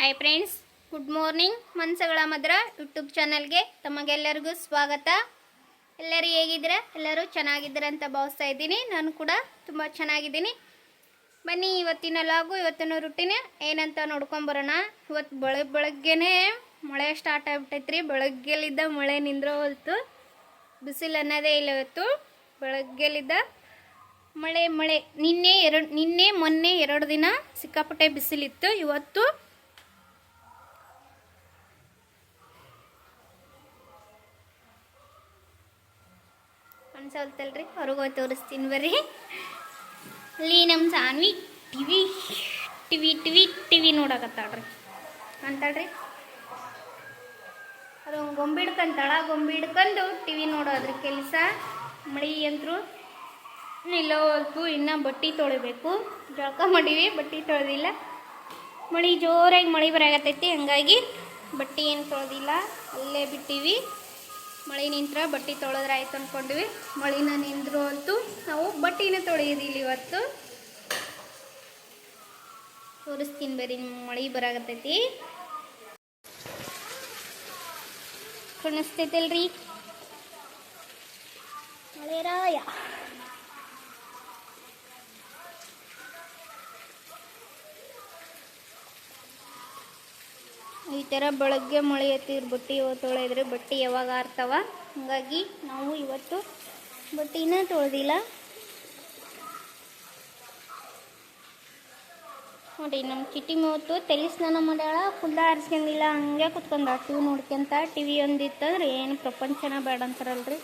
Hi friends good morning ಮನ್ಸಗಳ ಮದ್ರ YouTube ಚಾನಲ್ಗೆ ತಮಗೆಲ್ಲರಿಗೂ ಸ್ವಾಗತ. ಎಲ್ಲರೂ ಹೇಗಿದ್ದೀರಾ? ಎಲ್ಲರೂ ಚೆನ್ನಾಗಿದ್ದೀರ ಅಂತ ಭಾವಿಸ್ತಾ ಇದ್ದೀನಿ. ನಾನು ಕೂಡ ತುಂಬ ಚೆನ್ನಾಗಿದ್ದೀನಿ. ಬನ್ನಿ, ಇವತ್ತಿನ ಲಾಗು ಇವತ್ತಿನ ರೊಟ್ಟಿನ ಏನಂತ ನೋಡ್ಕೊಂಬರೋಣ ಇವತ್ತು ಬೆಳಗ್ಗೆ ಬೆಳಗ್ಗೆನೇ ಮಳೆ ಸ್ಟಾರ್ಟ್ ಆಗ್ಬಿಟ್ಟೈತ್ರಿ. ಬೆಳಗ್ಗೆಲಿದ್ದ ಮಳೆ ನಿಂದ್ರೋ ಹೊಲ್ತು ಬಿಸಿಲು ಅನ್ನೋದೇ ಇಲ್ಲ ಇವತ್ತು. ಬೆಳಗ್ಗೆಲಿದ್ದ ಮಳೆ ಮಳೆ. ನಿನ್ನೆ ಎರಡು, ನಿನ್ನೆ, ಮೊನ್ನೆ ಎರಡು ದಿನ ಸಿಕ್ಕಾಪಟ್ಟೆ ಬಿಸಿಲಿತ್ತು. ಇವತ್ತು ಅನ್ಸಲ್ತಲ್ರಿ? ಹೊರಗೆ ಹೋಗಿ ತೋರಿಸ್ತೀನಿ ಬರ್ರಿ. ಅಲ್ಲಿ ನಮ್ಮ Saanvi TV TV TV TV ನೋಡಕತ್ತಾಳ್ರಿ. ಅಂತಾಳ್ರಿ? ಅದು ಗೊಂಬೆ ಹಿಡ್ಕಂತಾಳ ಗೊಂಬೆ ಹಿಡ್ಕೊಂಡು ಟಿವಿ ನೋಡೋದ್ರಿ ಕೆಲಸ. ಮಳಿ ಅಂತರು ನಿಲ್ಲೋಲ್ತು ಇನ್ನೂ ಬಟ್ಟೆ ತೊಳಿಬೇಕು. ಜಳಕ ಮಾಡೀವಿ, ಬಟ್ಟೆ ತೊಳೆದಿಲ್ಲ. ಮಳೆ ಜೋರಾಗಿ ಮಳೆ ಬರಾಗತ್ತೈತಿ ಹಂಗಾಗಿ ಬಟ್ಟೆ ಏನು ತೊಳೆದಿಲ್ಲ, ಅಲ್ಲೇ ಬಿಟ್ಟಿವಿ. ಮಳೆ ನಿಂತ್ರ ಬಟ್ಟೆ ತೊಳೆದ್ರೆ ಆಯ್ತು ಅಂದ್ಕೊಂಡ್ವಿ ಮಳಿನ ನಿಂದ್ರು ಅಂತೂ ನಾವು ಬಟ್ಟೆನ ತೊಳೆಯೋದಿಲ್ಲ ಇವತ್ತು. ತೋರಿಸ್ತೀನಿ ಬರ್ರಿ ಮಳೆ ಬರಾಕತ್ತೈತಿ. ಕಾಣಿಸ್ತೈತಲ್ರಿ? ಮಳೆರಾಯ ಈ ಥರ ಬೆಳಗ್ಗೆ ಮಳೆ ಎತ್ತಿರ್ ಬಟ್ಟೆ ತೊಳೆದ್ರೆ ಬಟ್ಟೆ ಯಾವಾಗ ಆರ್ತವ? ಹಾಗಾಗಿ ನಾವು ಇವತ್ತು ಬಟ್ಟೆನ ತೊಳೆದಿಲ್ಲ. ನೋಡಿ ನಮ್ಮ ಚಿಟ್ಟಿ ಮೂವತ್ತು ತಲೆ ಸ್ನಾನ ಮಾಡ್ಯಾಳ ಕುಲ್ಲ ಆರಿಸ್ಕೊಂಡಿಲ್ಲ ಹಂಗೆ ಕುತ್ಕೊಂಡ ಟಿ ವಿ ನೋಡ್ಕೊಂತ ಟಿ ವಿ ಒಂದಿತ್ತಂದ್ರೆ ಏನು ಪ್ರಪಂಚನ ಬೇಡ ಅಂತಾರಲ್ರಿ.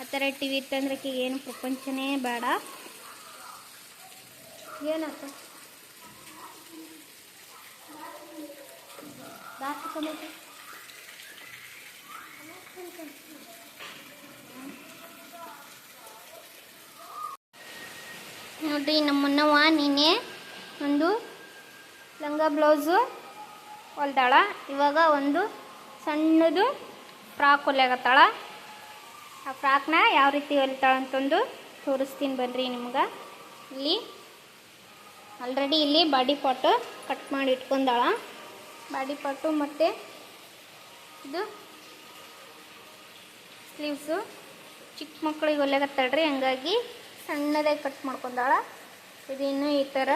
ಆ ಥರ ಟಿ ವಿ ಇತ್ತಂದ್ರೆ ಏನು ಪ್ರಪಂಚನೇ ಬೇಡ. ಏನಾಯ್ತು ಬಾಕಿ ನೋಡ್ರಿ ನಮ್ಮನ್ನವ ನೀನೆ ಒಂದು ಲಂಗ ಬ್ಲೌಸು ಹೊಲ್ದಾಳ. ಇವಾಗ ಒಂದು ಸಣ್ಣದು ಫ್ರಾಕ್ ಹೊಲಿಯಾಗತ್ತಾಳ ಆ ಫ್ರಾಕ್ನ ಯಾವ ರೀತಿ ಹೊಲಿತಾಳ ಅಂತಂದು ತೋರಿಸ್ತೀನಿ ಬನ್ರಿ ನಿಮ್ಗೆ. ಇಲ್ಲಿ ಆಲ್ರೆಡಿ ಇಲ್ಲಿ ಬಾಡಿ ಪಾಟು ಕಟ್ ಮಾಡಿ ಇಟ್ಕೊಂಡಾಳ. ಬಾಡಿ ಪಾರ್ಟು ಮತ್ತು ಇದು ಸ್ಲೀವ್ಸು. ಚಿಕ್ಕ ಮಕ್ಕಳಿಗೆ ಹೊಲಿಯಾಗತ್ತಾಳ್ರಿ ಹಂಗಾಗಿ ಸಣ್ಣದಾಗಿ ಕಟ್ ಮಾಡ್ಕೊಂಡಾಳ. ಇದು ಇನ್ನೂ ಈ ಥರ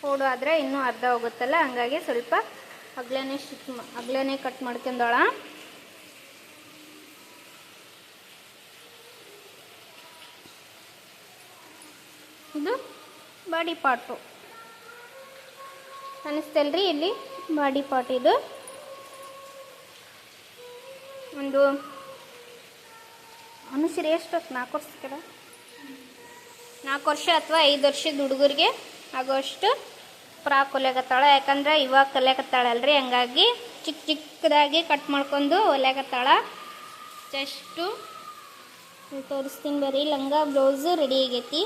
ಫೋಡು ಆದರೆ ಇನ್ನೂ ಅರ್ಧ ಹೋಗುತ್ತಲ್ಲ, ಹಂಗಾಗಿ ಸ್ವಲ್ಪ ಅಗ್ಲನೇ ಸ್ಟಿಚ್ ಅಗ್ಲನೇ ಕಟ್ ಮಾಡ್ಕೊಂಡಾಳ. ಇದು ಬಾಡಿ ಪಾರ್ಟು. ಅನಿಸ್ತಲ್ರಿ ಇಲ್ಲಿ? ಬಾಡಿ ಪಾಟ್ ಇದು ಒಂದು ಅನುಸರಿ ಎಷ್ಟು ನಾಲ್ಕು ವರ್ಷ ನಾಲ್ಕು ವರ್ಷ ಅಥವಾ ಐದು ವರ್ಷದ ಹುಡುಗರಿಗೆ ಆಗೋಷ್ಟು ಪ್ರಾ ಕೊಲೆಗತ್ತಾಳೆ ಯಾಕಂದ್ರೆ ಇವಾಗ ಕಲಿಯಕತ್ತಾಳಲ್ರಿ ಹಂಗಾಗಿ ಚಿಕ್ಕ ಚಿಕ್ಕದಾಗಿ ಕಟ್ ಮಾಡ್ಕೊಂಡು ಹೊಲಿಯಾಕತ್ತಾಳ ಜಸ್ಟು ತೋರಿಸ್ತೀನಿ ಬರ್ರಿ. ಲಂಗ, ಬ್ಲೌಸು ರೆಡಿ ಆಗೈತಿ.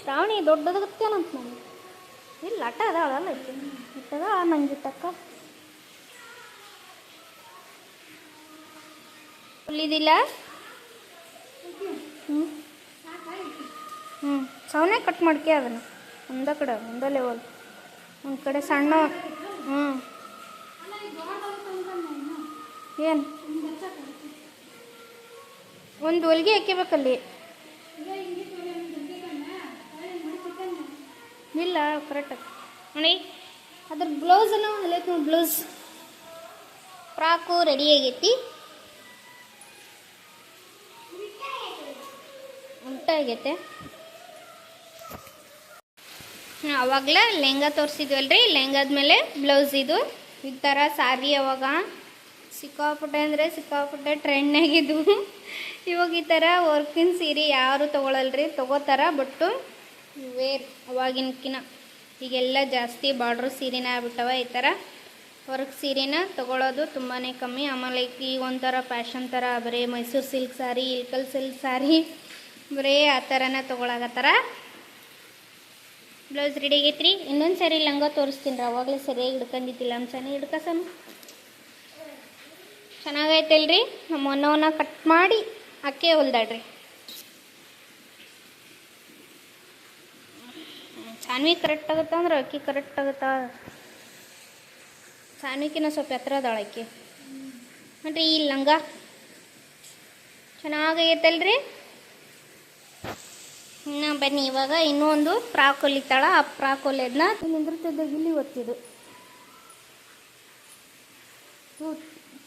ಶ್ರಾವಣಿ ದೊಡ್ಡದಾಗತ್ತೇನಂತ ನಾನು. ಇಲ್ಲ ಅಟ್ಟ ಅದಾಳಲ್ಲ ಐತಿ. ಇಟ್ಟದ ನಂಗಿಟ್ಟಕ್ಕ ಉಳಿದಿಲ್ಲ ಹ್ಞೂ ಹ್ಞೂ ಸೌನೆ ಕಟ್ ಮಾಡ್ಕೆ ಅದನ್ನು. ಒಂದ ಕಡೆ ಒಂದ ಲೆವೆಲ್ ಒಂದು ಕಡೆ ಸಣ್ಣ ಹ್ಞೂ ಏನು? ಒಂದು ಹೊಲಿಗೆ ಹಾಕಿಬೇಕಲ್ಲಿ ಇಲ್ಲ ಕರೆಕ್ಟ್ ನೋಡಿ ಅದ್ರ ಬ್ಲೌಸನ್ನು ಹೊಲಿಯಕ್ಕೆ ನೋಡಿ ಬ್ಲೌಸ್ ಫ್ರಾಕು ರೆಡಿ ಆಗೈತಿ. ಆಗೈತೆ. ಅವಾಗಲೇ ಲೆಹಂಗಾ ತೋರಿಸಿದ್ವಲ್ರಿ? ಲೆಹಂಗಾದ ಮೇಲೆ ಬ್ಲೌಸ್ ಇದು. ಈ ಥರ ಸಾರಿ ಅವಾಗ ಸಿಕ್ಕಾಪಟ್ಟೆ ಅಂದರೆ ಸಿಕ್ಕಾಪಟ್ಟೆ ಟ್ರೆಂಡ್ನಾಗಿದ್ವು ಇವಾಗ ಈ ಥರ ವರ್ಕಿನ ಸೀರೆ ಯಾರು ತೊಗೊಳಲ್ರಿ? ತೊಗೋತಾರ, ಬಟ್ಟು ವೇರ್ ಅವಾಗಿನಕಿನ ಈಗೆಲ್ಲ ಜಾಸ್ತಿ ಬಾರ್ಡ್ರ್ ಸೀರೆನ ಆಗ್ಬಿಟ್ಟವ ಈ ಥರ ವರ್ಕ್ ಸೀರೆನ ತೊಗೊಳೋದು ತುಂಬಾ ಕಮ್ಮಿ. ಆಮೇಲೆ ಈಗ ಒಂಥರ ಫ್ಯಾಷನ್ ಥರ ಬರೀ ಮೈಸೂರು ಸಿಲ್ಕ್ ಸಾರಿ, ಇಲ್ಕಲ್ ಸಿಲ್ಕ್ ಸಾರಿ, ಬರೀ ಆ ಥರನ ತೊಗೊಳಾಗತ್ತಾರ ಬ್ಲೌಸ್ ರೆಡಿ ಆಗೈತ್ರಿ. ಇನ್ನೊಂದು ಸರಿ ಲಂಗ ತೋರಿಸ್ತೀನಿ ರೀ. ಅವಾಗಲೇ ಸರಿಯಾಗಿ ಹಿಡ್ಕೊಂಡಿದ್ದಿಲ್ಲ. ಅಂತಾನೆ ಹಿಡ್ಕಸನು. ಚೆನ್ನಾಗೈತಲ್ರಿ? ನಮ್ಮ ಅನ್ನವನ್ನು ಕಟ್ ಮಾಡಿ, ಅಕ್ಕೆ ಹೊಲ್ದಾಡ್ರಿ ಸಾನ್ವಿ ಕರೆಕ್ಟ್ ಆಗುತ್ತೆ ಅಂದ್ರೆ ಅಕ್ಕಿ ಕರೆಕ್ಟ್ ಆಗುತ್ತಾ? ಸಾನ್ವಿಕಿನ ಸ್ವಲ್ಪ ಎತ್ತರ ಅದಾಳ ಅಕ್ಕಿ. ನೋಡ್ರಿ ಈ ಲಂಗ ಚೆನ್ನಾಗೈತಲ್ರಿ ಇನ್ನ ಬನ್ನಿ, ಇವಾಗ ಇನ್ನೂ ಒಂದು ಫ್ರಾಕ್ ಹೊಲಿತಾಳ ಆ ಫ್ರಾಕ್ ಹೊಲಿಯೋದನ್ನ ನಿಂದಿರ್ತಿದ್ದಾಗ ಇಲ್ಲಿ ಒತ್ತಿದು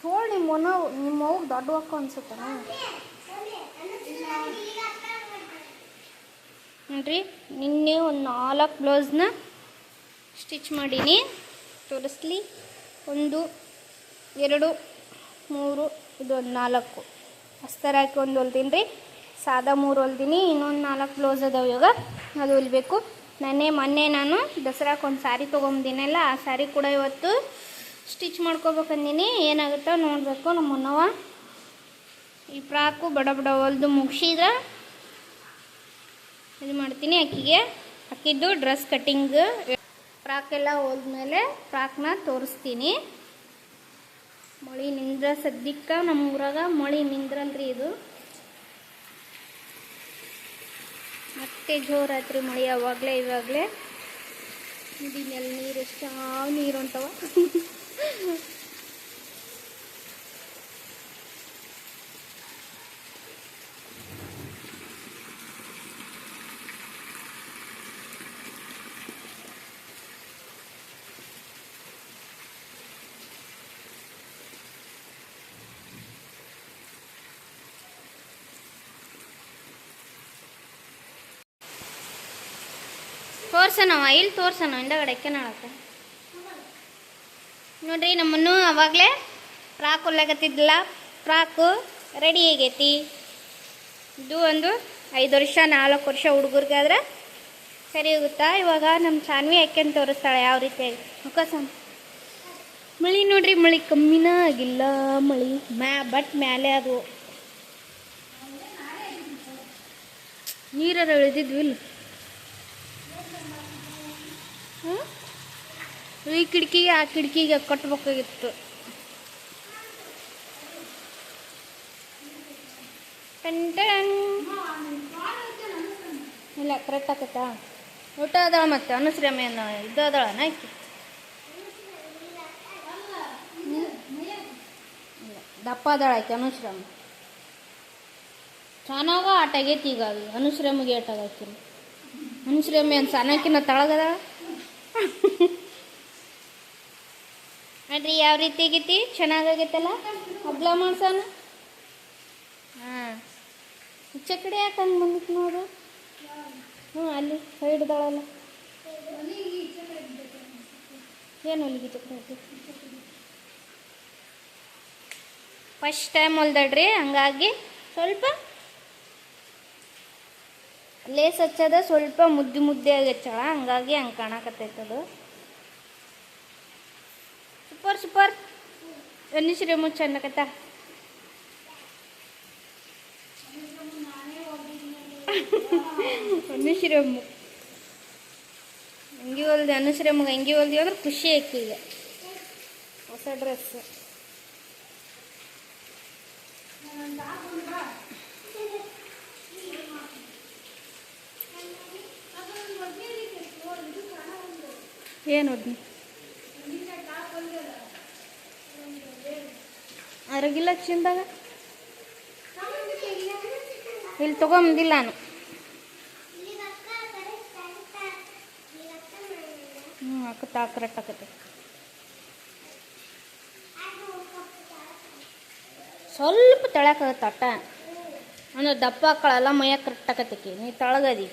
ತೋಳ್ ನಿಮ್ಮ ನಿಮ್ಮ ದೊಡ್ಡ ಅನ್ಸುತ್ತ ನೋಡ್ರಿ, ನಿನ್ನೆ ಒಂದು ನಾಲ್ಕು ಬ್ಲೌಸ್ನ ಸ್ಟಿಚ್ ಮಾಡೀನಿ. ತೋರಿಸ್ಲಿ. ಒಂದು, ಎರಡು, ಮೂರು, ಇದು ಒಂದು ನಾಲ್ಕು. ಅಸ್ತರ ಹಾಕಿ ಒಂದು ಹೊಲ್ತೀನಿ ರೀ ಸಾದಾ ಮೂರು ಹೊಲ್ತೀನಿ ಇನ್ನೊಂದು ನಾಲ್ಕು ಬ್ಲೌಸ್ ಅದಾವೆ ಇವಾಗ. ಅದು ಹೊಲಿಬೇಕು. ನಾನೇ ಮೊನ್ನೆ ನಾನು ದಸರಾಕ್ಕೆ ಒಂದು ಸ್ಯಾರಿ ತೊಗೊಂಬಂದಿನಲ್ಲ, ಆ ಸ್ಯಾರಿ ಕೂಡ ಇವತ್ತು ಸ್ಟಿಚ್ ಮಾಡ್ಕೋಬೇಕಂದಿನಿ. ಏನಾಗುತ್ತೋ ನೋಡಬೇಕು ನಮ್ಮ ಮುನ್ನವ ಈ ಫ್ರಾಕು ಬಡ ಬಡ ಹೊಲ್ದು ಮುಗಿಸಿದ್ರೆ ಇದು ಮಾಡ್ತೀನಿ ಅಕ್ಕಿಗೆ. ಅಕ್ಕಿದ್ದು ಡ್ರೆಸ್ ಕಟ್ಟಿಂಗ್ ಫ್ರಾಕ್ ಎಲ್ಲ ಹೋದ್ಮೇಲೆ ಫ್ರಾಕ್ನ ತೋರಿಸ್ತೀನಿ. ಮಳಿ ನಿಂದ್ರ ಸದ್ಯಕ್ಕೆ ನಮ್ಮ ಊರಾಗ ಮಳಿ ನಿಂದ್ರಲ್ರಿ ಇದು. ಮತ್ತೆ ಜೋರಾತ್ರಿ ಮಳಿ ಅವಾಗಲೇ ಇವಾಗಲೇ. ನದಿನಲ್ಲಿ ನೀರು ಎಷ್ಟು ನೀರು ಹೊಂಟವ. ತೋರ್ಸನವ, ಇಲ್ಲಿ ತೋರ್ಸೋಣ ಹಿಂದಗಡೆಕ್ಕೆ ನಾಳಕ್ಕೆ. ನೋಡ್ರಿ, ನಮ್ಮನ್ನು ಅವಾಗಲೇ ಫ್ರಾಕ್ ಹೊಲ್ಲಾಗತ್ತಿದ್ದಿಲ್ಲ ಫ್ರಾಕು ರೆಡಿ ಆಗೈತಿ. ಇದು ಒಂದು ಐದು ವರ್ಷ, ನಾಲ್ಕು ವರ್ಷ ಹುಡುಗರಿಗಾದ್ರೆ ಸರಿ ಹೋಗುತ್ತಾ? ಇವಾಗ ನಮ್ಮ ಸಾನ್ವಿ ಹಾಕ್ಯಂತ ತೋರಿಸ್ತಾಳೆ, ಯಾವ ರೀತಿಯಾಗಿ ಮುಖ ಸಣ್ಣ ಮಳಿ ನೋಡ್ರಿ, ಮಳಿ ಕಮ್ಮಿನ ಆಗಿಲ್ಲ ಮಳಿ. ಮ್ಯಾ, ಬಟ್ ಮ್ಯಾಲೆ ಅದು. ನೀರಲ್ಲಿ ಇಳಿದಿದ್ವಿ ಇಲ್ಲಿ ಹ್ಮ್? ಈ ಕಿಟಕಿಗೆ ಆ ಕಿಟಕಿಗೆ ಕಟ್ಟಬೇಕಾಗಿತ್ತು. ಇಲ್ಲ ಕರೆಕ್ಟ್ ಆಕತ್ತಾ? ಊಟ ಅದಾಳ ಮತ್ತೆ? ಅನುಶ್ರಮ ಏನು ಇದು ಇಲ್ಲ, ದಪ್ಪ ಅದಾಳ ಆಯ್ತು ಅನುಶ್ರಮ ಚೆನ್ನಾಗ ಆಟ ಆಗೈತಿ ಈಗ ಅನುಶ್ರಮಿಗೆ ಆಟ ಆಗೈತಿ ಅನುಶ್ರಮ ಏನು ಸಣ್ಣಕಿನ ತಳಗದ? ನೋಡ್ರಿ ಯಾವ ರೀತಿ ಆಗೈತಿ? ಚೆನ್ನಾಗಾಗೈತಲ್ಲ ಹಗ್ಲ ಮಾಡ್ಸೋಣ. ಹಾಂ. ಈಚೆ ಕಡೆ ಯಾಕೆ ಹಂಗೆ ಬಂದಿತ್ತು ನೋಡು. ಹ್ಞೂ, ಅಲ್ಲಿ ಹಿಡ್ದಾಳಲ್ಲ ಏನು ಹೊಲಿಗೆ ಈಚೆ ಕಡೆ ಐತಿ ಫಸ್ಟ್ ಟೈಮ್ ಹೊಲ್ದಾಡ್ರಿ ಹಂಗಾಗಿ ಸ್ವಲ್ಪ ಲೇಸ್ ಹಚ್ಚದ ಸ್ವಲ್ಪ ಮುದ್ದೆ ಮುದ್ದೆ ಆಗಚ್ಚಳ ಹಂಗಾಗಿ ಹಂಗೆ ಕಾಣಕತ್ತೈತದು ಸೂಪರ್ ಸೂಪರ್ ಅನ್ನಿಶ್ರೀಮು ಚೆನ್ನಕತ್ತ ಅನ್ನಿಶ್ರೀಮು ಅಂಗಿ ಹೊಲ್ದು ಅನ್ನಿಶ್ರೀಮಗೆ ಅಂಗಿ ಹೊಲ್ದು ಅಂದ್ರೆ ಖುಷಿ ಆಯ್ತು ಈಗ ಹೊಸ ಡ್ರೆಸ್ ಏನು ಹೊದ್ನಿ ಅರಗಿಲ್ಲ ಚಿಂದಾಗ ಇಲ್ಲಿ ತಗೊಂಬಂದಿಲ್ಲ ನಾನು. ಕರೆಕ್ಟ್ ಆಕತ್ತೆ. ಸ್ವಲ್ಪ ತಳಕಾಗತ್ತೆ ಅಟ್ಟ. ಅಂದ್ರೆ ದಪ್ಪ ಹಾಕಳಲ್ಲ ಮೈಯಾಗ ಕರೆಕ್ಟ್ ಆಕತ್ತಕಿ ನೀ ತಳಗದಿ.